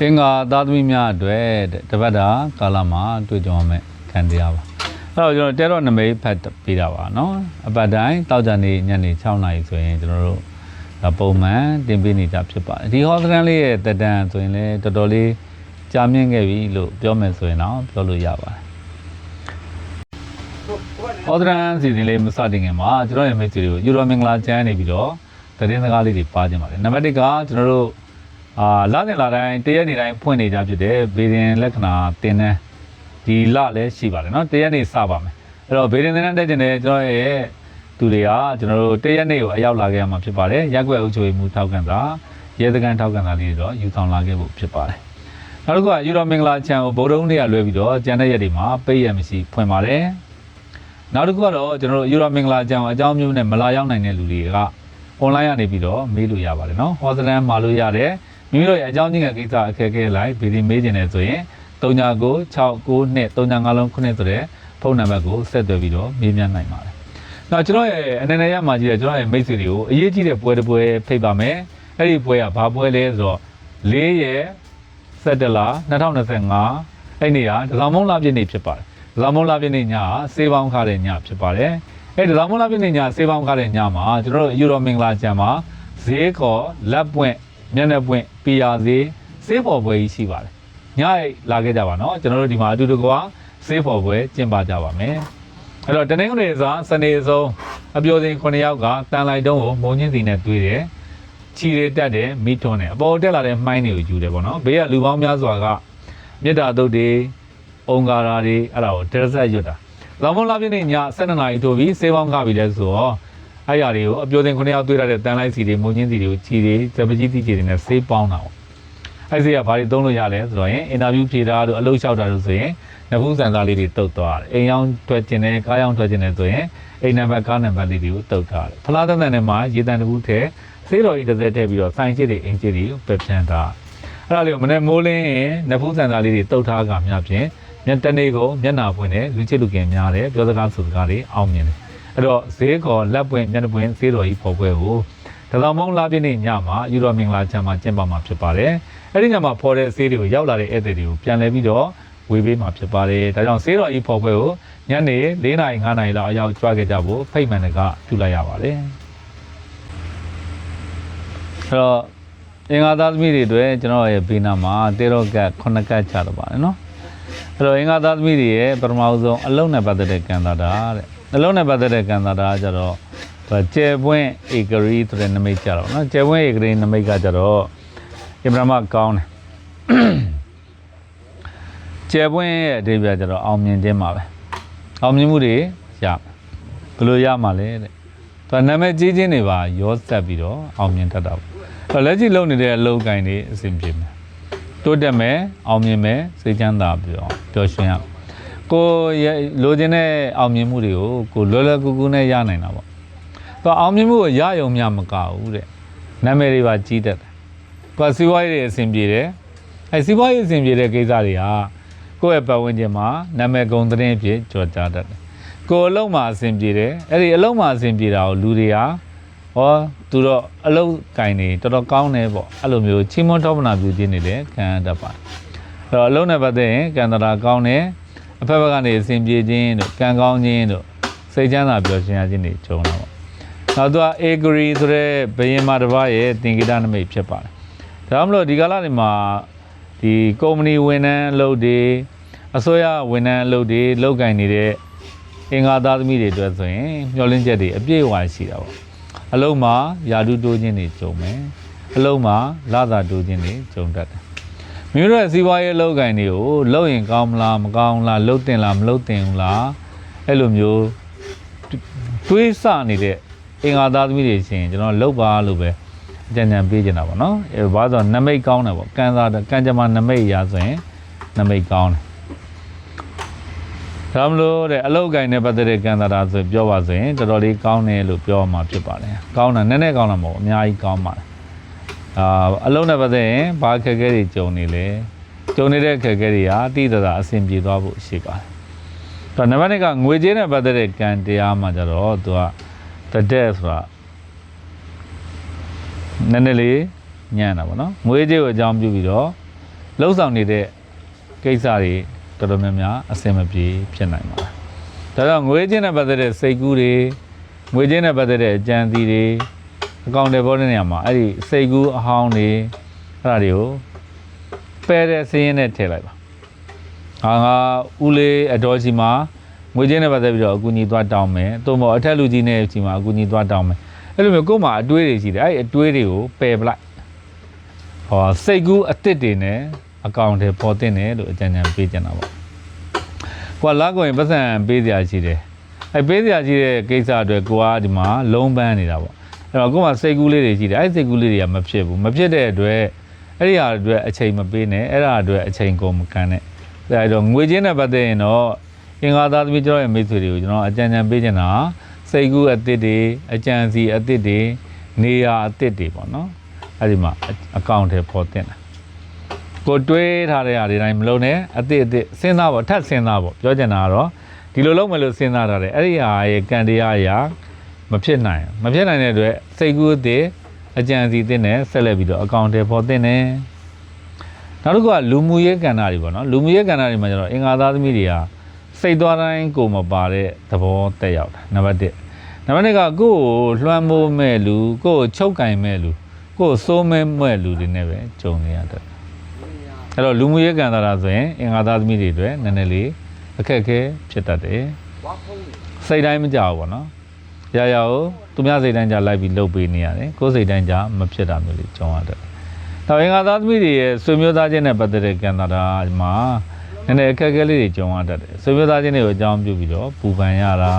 အင်္ဂါသားသမီးများအတွက်တဲ့တပတ်တာကာလမှာတွေ့ကြုံရမယ့်ခံတရားပါအဲ့တော့ကျွန်တော်တဲတော့နမိတ်ဖတ်ပေးတာပါเนาะအပတ်တိုင်းတောက်ကြနေညနေ6နာရီဆိုရင်ကျွန်တော်တို့ဒါပုံမှန်တင်ပေးနေကြဖြစ်ပါတယ်ဒီဟောစတန်လေးရဲ့တက်တန်ဆိုရင်လည်းတော်တော်လေးကြာမြင့်ခဲ့ပြီလို့ပြောမယ်ဆိုရင်တော့ပြောလို့ရပါတယ်ဟောစတန်စီစဉ်လေးမစတင်ခင်မှာကျွန်တော်ရဲ့မိတ်ဆွေတွေကိုယူရိုမင်္ဂလာချမ်းနေပြီးတော့သတင်းစကားလေးတွေပါကြပါတယ်နံပါတ်1ကကျွန်တော်တို့ အာလစဉ်လာတိုင်းတရက်နေတိုင်းဖွင့်နေကြဖြစ်တယ်ဘေဒင်လက္ခဏာတင်တဲ့ဒီလလည်းရှိပါတယ်နော်တရက်နေစပါမယ်အဲ့တော့ဘေဒင်တင်တဲ့တက်ကျင်တဲ့ကျွန်တော်ရဲ့သူတွေကကျွန်တော်တို့တရက်နေကိုအရောက်လာခဲ့ရမှာဖြစ်ပါတယ်ရက်ွက်အုပ်ချုပ်ရေးမှူးထောက်ခံတာရဲစခန်းထောက်ခံတာလေးတွေတော့ယူဆောင်လာခဲ့ဖို့ဖြစ်ပါတယ်နောက်တစ်ခုကယူတော်မင်္ဂလာချံကိုဗုဒ္ဓုံးတွေကလွဲပြီးတော့ကျန်တဲ့ရက်တွေမှာပိတ်ရမရှိဖွင့်ပါတယ်နောက်တစ်ခုကတော့ကျွန်တော်တို့ယူတော်မင်္ဂလာချံကိုအကြောင်းမျိုးနဲ့မလာရောက်နိုင်တဲ့လူတွေက online ကနေပြီးတော့မေးလို့ရပါတယ်နော်ဟောစတန်မှာလို့ရတယ် မိမိတို့ရဲ့အကြောင်းချင်းကကိစ္စအခက်အခဲလိုက်ဗီဒီမေးခြင်းနဲ့ဆိုရင်399692 35လုံးခုနှစ်ဆိုတဲ့ဖုန်းနံပါတ်ကိုဆက်သွယ်ပြီးတော့မေးမြန်းနိုင်ပါတယ်။နောက်ကျွန်တော်ရဲ့အနေနဲ့ရမှာကြီးတဲ့ကျွန်တော်ရဲ့မိတ်ဆွေတွေကိုအရေးကြီးတဲ့ပွဲတစ်ပွဲဖိတ်ပါမယ်။အဲ့ဒီပွဲကဘာပွဲလဲဆိုတော့၄ရက်17လ2025အဲ့နေ့ကဒဇောင်မုံလာပြည့်နေ့ဖြစ်ပါတယ်။ဒဇောင်မုံလာပြည့်နေ့ညကစေးပေါင်းခါတဲ့ညဖြစ်ပါတယ်။အဲ့ဒဇောင်မုံလာပြည့်နေ့ညစေးပေါင်းခါတဲ့ညမှာကျွန်တော်တို့ယူရိုမင်္ဂလာကျမ်းမှာဈေးခေါ်လက်ပွင့် မျက်နှာပွင့်ပီယာသေးစေးဖော်ပွဲကြီးရှိပါတယ်။ညအိလာခဲ့ကြပါနော်ကျွန်တော်တို့ဒီမှာအတူတကွာစေးဖော်ပွဲကျင်းပကြပါမယ်။အဲ့တော့တနင်္ဂနွေစားစနေဆုံးအပျော်စင်9ယောက်ကတန်လိုက်တုံးကိုမုံချင်းစီနဲ့တွေ့တယ်။ချီရတက်တယ်မိထွန်းတယ်အပေါ်တက်လာတဲ့မှိုင်းတွေကိုယူတယ်ပေါ့နော်။ဘေးကလူပေါင်းများစွာကမြစ်တာတုတ်တွေအုံကာရာတွေအဲ့ဒါကိုဒရက်ဆက်ရွတ်တာ။လောင်မုံလာပြည့်နေ့ည7:00နာရီထိုးပြီးစေးပေါင်းခပြီလဲဆိုတော့ အဲ့ရတွေကိုအပြိုစင်9ယောက်တွေ့ရတဲ့တန်လိုက်စီတွေမုံချင်းစီတွေကိုခြီတွေဇပကြီးတိချီတွေနဲ့ဆေးပေါင်းတာပေါ့အဲ့စီကဘာတွေသုံးလို့ရလဲဆိုတော့ရင်အင်တာဗျူးဖြေတာတို့အလုပ်လျှောက်တာတို့ဆိုရင်နဖူးစံသားလေးတွေတုတ်သွားတယ်အိမ်ရောက်ထွက်ကျင်တယ်ကားရောက်ထွက်ကျင်တယ်ဆိုရင်အိမ်နံပါတ်ကားနံပါတ်လေးတွေကိုတုတ်ထားတယ်ဖလားတန်တန်နဲ့မှရေတန်တဘူးထဲဆေးတော်ကြီးတစ်စက်ထည့်ပြီးတော့စိုင်းချစ်တွေအင်ချစ်တွေကိုပယ်ဖြန်းတာအဲ့ဒါလေးကိုမနေ့မိုးလင်းရင်နဖူးစံသားလေးတွေတုတ်ထားကများဖြင့်မျက်တနေ့ကိုမျက်နာပွင့်တယ်လူချစ်လူကင်များတယ်ပြောစကားဆိုစကားတွေအောင်မြင်တယ် အဲ့တော့ဈေးခေါ်လက်ပွင့်မျက်နှာပွင့်ဈေးတော်ကြီးပေါ်ပွဲကိုတတော်မုံလာပြည့်နေ့ညမှာယူတော်မင်္ဂလာချမ်းမှာကျင်းပမှာဖြစ်ပါတယ်။အဲ့ဒီညမှာဖော်တဲ့ဈေးတွေကိုရောက်လာတဲ့ဧည့်သည်တွေကိုပြန်လည်ပြီးတော့ဝေပေးမှာဖြစ်ပါတယ်။ဒါကြောင့်ဈေးတော်ကြီးပေါ်ပွဲကိုညနေ၄နာရီ၅နာရီလောက်အရောက်ကြွခဲ့ကြဖို့ဖိတ်မှန်တကပြုလိုက်ရပါတယ်။အဲ့တော့အင်္ဂါသားသမီးတွေအတွက်ကျွန်တော်ရဲ့ဘေးနားမှာတေရောကတ်9ကတ်ချတော့ပါတယ်နော်။အဲ့တော့အင်္ဂါသားသမီးတွေရဲ့ပထမဆုံးအလုံးနဲ့ပတ်သက်တဲ့ကံတာတာတဲ့ နှလုံးနဲ့ပတ်သက်တဲ့ကံတာတာကြတော့သူကကျဲပွင့်ဧကရီဆိုတဲ့နမိတ်ကြတော့နော်ကျဲပွင့်ဧကရီနမိတ်ကကြတော့အင်ဗြဟ္မကောင်းတယ်ကျဲပွင့်ရဲ့အဓိပ္ပာယ်ကြတော့အောင်မြင်ခြင်းပါပဲအောင်မြင်မှုတွေရမယ်ဘယ်လိုရမှာလဲတဲ့သူကနာမည်ကြီးချင်းတွေပါရောဆက်ပြီးတော့အောင်မြင်တတ်တာပေါ့အဲ့တော့လက်ရှိလုပ်နေတဲ့အလုပ်ကိုင်းတွေအဆင်ပြေမယ်တိုးတက်မယ်အောင်မြင်မယ်စိတ်ချမ်းသာပြီးတော့ပျော်ရွှင်ရမယ် ကိုရဲ့လိုချင်တဲ့အောင်မြင်မှုတွေကိုကိုလွယ်လွယ်ကူကူနဲ့ရနိုင်တာပေါ့။သူအောင်မြင်မှုကိုရယုံမျှမကဘူးတဲ့။နာမည်တွေပါကြီးတတ်တယ်။သူစီးပွားရေးတွေအဆင်ပြေတယ်။အဲစီးပွားရေးအဆင်ပြေတဲ့ကိစ္စတွေကကိုယ့်ရဲ့ပတ်ဝန်းကျင်မှာနာမည်ကုံသတင်းအဖြစ်ကြော်ကြားတတ်တယ်။ကိုယ်အလုံးမှာအဆင်ပြေတယ်။အဲ့ဒီအလုံးမှာအဆင်ပြေတာကိုလူတွေကဟောသူတော့အလုံးကင်နေတော်တော်ကောင်းတယ်ပေါ့။အဲ့လိုမျိုးချီးမွမ်းထောပနာပြုခြင်းတွေလည်းခံရတတ်ပါတယ်။အဲ့တော့အလုံးနဲ့ပတ်သက်ရင်ကံတရာကောင်းတယ်။ အဖက်ဘက်ကနေအစဉ်ပြေခြင်းတို့ကံကောင်းခြင်းတို့စိတ်ချမ်းသာပျော်ရွှင်ရခြင်းတွေကြုံလာပေါ့။နောက်သူကအေဂရီဆိုတဲ့ဘယင်မတစ်ပါးရဲ့သင်္ကေတနမိတ်ဖြစ်ပါတယ်။ဒါမှမဟုတ်ဒီကာလတွေမှာဒီကုမ္ပဏီဝန်ထမ်းအလုပ်တွေအစိုးရဝန်ထမ်းအလုပ်တွေလုပ်ကင်နေတဲ့အင်္ဂါသားသမီးတွေအတွက်ဆိုရင်မျှော်လင့်ချက်တွေအပြည့်အဝရှိတာပေါ့။အလုံးမှာယာတုတိုးခြင်းတွေကြုံမယ်။အလုံးမှာလာသာတိုးခြင်းတွေကြုံတတ်တယ်။မိ မိတို့ရဲ့စီးပွားရေးလုပ်ကိုင်တွေကိုလုပ်ရင်ကောင်းမလားမကောင်းလားလုပ်တင်လားမလုပ်တင်ဘူးလားအဲ့လိုမျိုးတွေးဆနေတဲ့အင်္ဂါသားသမီးတွေရှင်ကျွန်တော်လုပ်ပါလို့ပဲအကြံဉာဏ်ပေးချင်တာပေါ့နော်အဲဘာလို့ဆိုတော့နမိတ်ကောင်းတယ်ပေါ့ကံစားကံကြမ္မာနမိတ်ရာဆိုရင်နမိတ်ကောင်းတယ်ဒါမလို့တဲ့အလောက်ကိုင်းနဲ့ပတ်သက်တဲ့ကံတာတာဆိုပြောပါဆိုရင်တော်တော်လေးကောင်းတယ်လို့ပြောမှာဖြစ်ပါတယ်ကောင်းတာနည်းနည်းကောင်းတာမဟုတ်ဘူးအများကြီးကောင်းပါတယ် အာအလုံးနဲ့ပတ်သက်ရင်ဘာအခက်အခဲတွေကြုံနေလဲကြုံနေတဲ့အခက်အခဲတွေဟာတိတသာအဆင်ပြေသွားဖို့ရှိပါတယ်။ဒါနံပါတ်1ကငွေကြေးနဲ့ပတ်သက်တဲ့ကံတရားမှာကြတော့သူကတတဲ့ဆိုတာနည်းနည်းလေးညံ့တာပေါ့နော်။ငွေကြေးကိုအကြောင်းပြုပြီးတော့လှုပ်ဆောင်နေတဲ့ကိစ္စတွေတော်တော်များများအဆင်မပြေဖြစ်နိုင်ပါတယ်ဒါကြောင့်ငွေချင်းနဲ့ပတ်သက်တဲ့စိတ်ကူးတွေငွေချင်းနဲ့ပတ်သက်တဲ့အကြံစီတွေ အကောင့်တွေပေါ်တဲ့နေရာမှာအဲ့ဒီစိတ်ကူးအဟောင်းတွေအဲ့ဒါတွေကိုပယ်တဲ့စင်းရင်နဲ့ထည့်လိုက်ပါဟာငါဦးလေးအတော်ကြီးမှာငွေချင်းနဲ့ပတ်သက်ပြီးတော့အကူအညီသွားတောင်းမယ်သို့မဟုတ်အထက်လူကြီးနဲ့ကြီးမှာအကူအညီသွားတောင်းမယ်အဲ့လိုမျိုးကိုယ်မှာအတွေးတွေရှိတယ်အဲ့ဒီအတွေးတွေကိုပယ်ပလိုက်ဟောစိတ်ကူးအစ်စ်တွေနဲ့အကောင့်တွေပေါ်တင်တယ်လို့အကြံဉာဏ်ပေးကြတာပေါ့။ကိုကလာကိုရင်ပတ်စံပေးစရာရှိတယ်။အဲပေးစရာရှိတဲ့ကိစ္စအတွက်ကိုကဒီမှာလုံးပန်းနေတာပေါ့။ အဲ့တော့ကိုကစိတ်ကူးလေးတွေရှိတယ်။အဲစိတ်ကူးလေးတွေကမဖြစ်ဘူး။မဖြစ်တဲ့အတွက်အဲ့ဒီဟာအတွက်အချိန်မပေးနဲ့အဲ့ဒါအတွက်အချိန်ကုန်မကန်နဲ့။အဲဒါတော့ငွေချင်းနဲ့ပတ်သက်ရင်တော့အင်္ဂါသားသမီးကျွန်တော်ရဲ့မိတ်ဆွေတွေကိုကျွန်တော်အကြံဉာဏ်ပေးချင်တာစိတ်ကူးအစ်စ်တွေအကြံစီအစ်စ်တွေနေရာအစ်စ်တွေပေါ့နော်။အဲ့ဒီမှာအကောင့်တွေပေါ်တင်တာကိုတွေးထားတဲ့ဟာတွေတိုင်းမလုံးနဲ့အတိအတိစဉ်းစားပေါ့ထပ်စဉ်းစားပေါ့ပြောချင်တာကတော့ဒီလိုလုံးမလို့စဉ်းစားထားတယ်အဲ့ဒီဟာရဲ့ကံတရားအရာ မဖြစ်နိုင်ဘူးမဖြစ်နိုင်တဲ့အတွက်စိတ်ကူးအတိအကြံစီတင်နဲ့ဆက်လက်ပြီးတော့အကောင့်တွေပေါ်တင်တယ်နောက်တစ်ခုကလူမှုရေးကဏ္ဍတွေပေါ့နော်လူမှုရေးကဏ္ဍတွေမှာကျတော့အင်္ဂါသားသမီးတွေကစိတ်သွားတိုင်းကိုမပါတဲ့သဘောတက်ရောက်တာနံပါတ်1နံပါတ်2ကကိုယ့်ကိုလွှမ်းမိုးမဲ့လူကိုယ့်ကိုချုပ်ကင်မဲ့လူကိုယ့်ကိုစိုးမဲမဲ့လူတွေနဲ့ပဲကြုံနေရတယ်အဲ့တော့လူမှုရေးကံတာရာဆိုရင်အင်္ဂါသားသမီးတွေအတွက်နည်းနည်းလေးအခက်အခဲဖြစ်တတ်တယ်စိတ်တိုင်းမကြောက်ဘူးပေါ့နော် ရရကိုသူများစိတ်တိုင်းကြလိုက်ပြီးလှုပ်ပေးနေရတယ်ကိုယ်စိတ်တိုင်းကြမဖြစ်တာမျိုးလေးကြုံရတယ်တော့အင်္ဂါသားသမီးတွေရဲ့ဆွေမျိုးသားချင်းနဲ့ပတ်သက်တဲ့ကံတာရာမှာနည်းနည်းအခက်အခဲလေးတွေကြုံရတတ်တယ်ဆွေမျိုးသားချင်းတွေကိုအကြောင်းပြုပြီးတော့ပူပန်ရတာ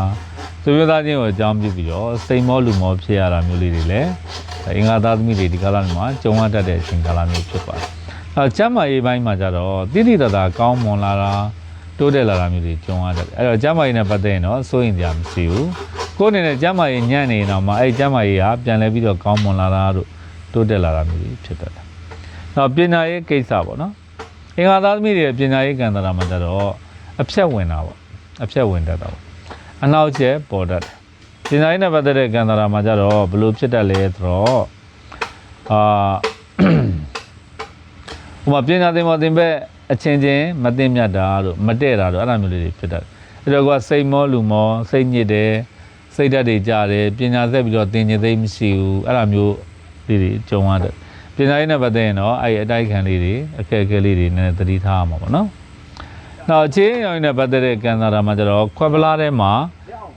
ဆွေမျိုးသားချင်းကိုအကြောင်းပြုပြီးတော့စိတ်မောလူမောဖြစ်ရတာမျိုးလေးတွေလည်းအင်္ဂါသားသမီးတွေဒီကာလမှာကြုံရတတ်တဲ့အချိန်ကာလမျိုးဖြစ်ပါတယ်အဲကျမ်းမာရေးပိုင်းမှာကြတော့တိတိတသာကောင်းမွန်လာတာတိုးတက်လာတာမျိုးတွေကြုံရတယ်အဲ့တော့ကျမ်းမာရေးနဲ့ပတ်သက်ရင်တော့စိုးရင်ကြမရှိဘူး ကိုယ်အနေနဲ့ကျမ်းမာရေးညံ့နေရင်တော့မှအဲ့ဒီကျမ်းမာရေးကပြန်လဲပြီးတော့ကောင်းမွန်လာတာတို့တိုးတက်လာတာမျိုးတွေဖြစ်တတ်တယ်နောက်ပညာရေးကိစ္စပေါ့နော်အင်္ဂါသားသမီးတွေရဲ့ပညာရေးကံတရာမှာကြတော့အဖြတ်ဝင်တာပေါ့အဖြတ်ဝင်တတ်တာပေါ့အနောက်ကျဲပေါ်တတ်တယ်ပညာရေးနဲ့ပတ်သက်တဲ့ကံတရာမှာကြတော့ဘယ်လိုဖြစ်တတ်လဲဆိုတော့အာဟိုမှာပညာသင်ပေါ်သင်ဘက်အချင်းချင်းမသိမြတ်တာတို့မတဲ့တာတို့အဲ့လိုမျိုးလေးတွေဖြစ်တတ်တယ်အဲ့တော့ကစိတ်မောလူမောစိတ်ညစ်တယ် စိတ်ဓာတ်တွေကြတယ်ပညာဆက်ပြီးတော့သင်ခြင်းသိမ်းမရှိဘူးအဲ့လိုမျိုးလေးတွေကြုံရတယ်ပညာရေးနဲ့ပတ်သက်ရင်တော့အဲ့ဒီအတိုက်ခံလေးတွေအခက်အခဲလေးတွေနည်းနည်းသတိထားရမှာပေါ့နော်နောက်အခြေအရောင်နဲ့ပတ်သက်တဲ့ကံစားတာမှာကျတော့ခွက်ပလားထဲမှာ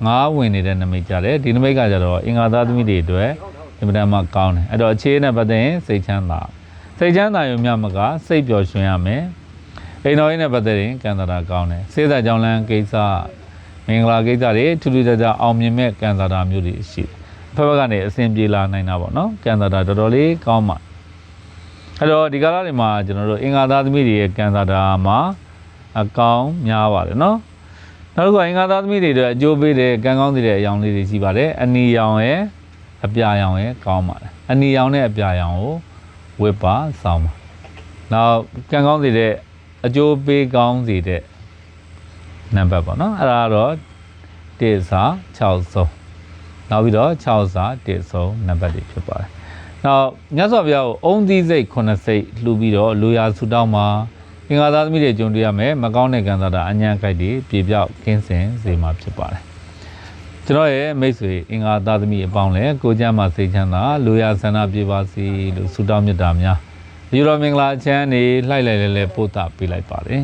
ငါးဝင်နေတဲ့နမိတ်ကြတယ်ဒီနမိတ်ကကျတော့အင်္ဂါသားသမီးတွေအတွက်အင်မတန်မှကောင်းတယ်အဲ့တော့အခြေနဲ့ပတ်သက်ရင်စိတ်ချမ်းသာစိတ်ချမ်းသာရုံမျှမကစိတ်ပျော်ရွှင်ရမယ်အိမ်တော်ရေးနဲ့ပတ်သက်ရင်ကံတာတာကောင်းတယ်စေသာကြောင်းလန်းကိစ္စ မင်္ဂလာကိစ္စတွေထူးထူးခြားခြားအောင်မြင်မဲ့ကံတာတာမျိုးတွေရှိတယ်အဖက်ဘက်ကနေအဆင်ပြေလာနိုင်တာပေါ့နော်ကံတာတာတော်တော်လေးကောင်းပါအဲ့တော့ဒီကာလတွေမှာကျွန်တော်တို့အင်္ဂါသားသမီးတွေရဲ့ကံတာတာမှာအကောင်းများပါတယ်နော်နောက်တစ်ခုကအင်္ဂါသားသမီးတွေအတွက်အကျိုးပေးတဲ့ကံကောင်းတဲ့အကြောင်းလေးတွေရှိပါတယ်အနီရောင်ရဲ့အပြာရောင်ရဲ့ကောင်းပါတယ်အနီရောင်နဲ့အပြာရောင်ကိုဝစ်ပါစောင်းပါနောက်ကံကောင်းစေတဲ့အကျိုးပေးကောင်းစေတဲ့ နံပါတ်ပေါ့နော်အဲ့ဒါကတော့1စာ6ဆုံးနောက်ပြီးတော့6စာ1ဆုံးနံပါတ်တွေဖြစ်ပါတယ်နောက်မြတ်စွာဘုရားကိုအုံသီးစိတ်9စိတ်လှူပြီးတော့လူရာဆူတောင်းမှာအင်္ဂါသားသမီးတွေကြုံတွေ့ရမယ်မကောင်းတဲ့ကံစားတာအញ្ញံကြိုက်တွေပြေပြောက်ကင်းစင်စေမှာဖြစ်ပါတယ်ကျွန်တော်ရဲ့မိတ်ဆွေအင်္ဂါသားသမီးအပေါင်းလည်းကိုကြမ်းမှစိတ်ချမ်းသာလူရဆန္ဒပြေပါစေလို့ဆုတောင်းမြတ်တာများယူတော်မင်္ဂလာချမ်းနေလှိုက်လိုက်လဲလဲပို့တာပေးလိုက်ပါတယ်